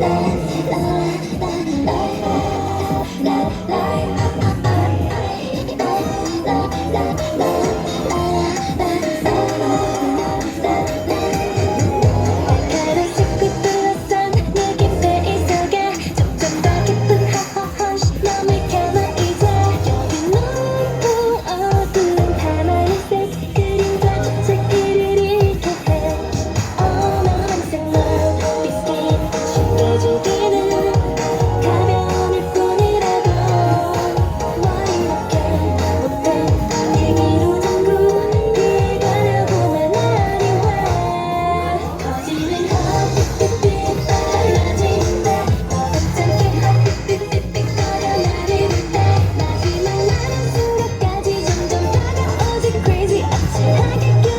どう? crazy.